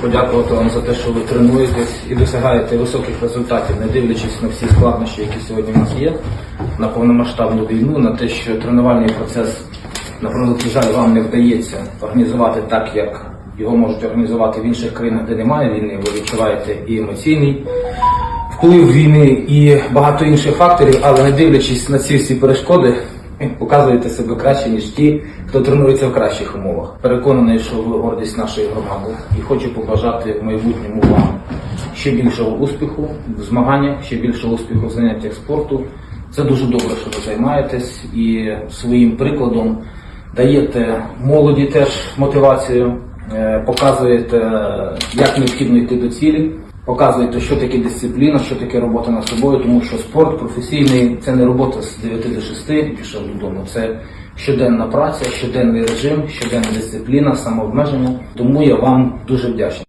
подякувати вам за те, що ви тренуєтесь і досягаєте високих результатів, не дивлячись на всі складнощі, які сьогодні в нас є, на повномасштабну війну, на те, що тренувальний процес, на превеликий жаль, вам не вдається організувати так, як його можуть організувати в інших країнах, де немає війни. Ви відчуваєте і емоційний вплив війни і багато інших факторів, але не дивлячись на ці всі перешкоди, показуєте себе краще, ніж ті, хто тренується в кращих умовах. Переконаний, що ви гордість нашої громади і хочу побажати в майбутньому вам ще більшого успіху в змаганнях, ще більшого успіху в заняттях спорту. Це дуже добре, що ви займаєтесь і своїм прикладом даєте молоді теж мотивацію, е, показуєте, як необхідно йти до цілі. Показуєте, що таке дисципліна, що таке робота над собою, тому що спорт професійний це не робота з 9 до 6 і пішов додому. Це щоденна праця, щоденний режим, щоденна дисципліна, самообмеження. Тому я вам дуже вдячний.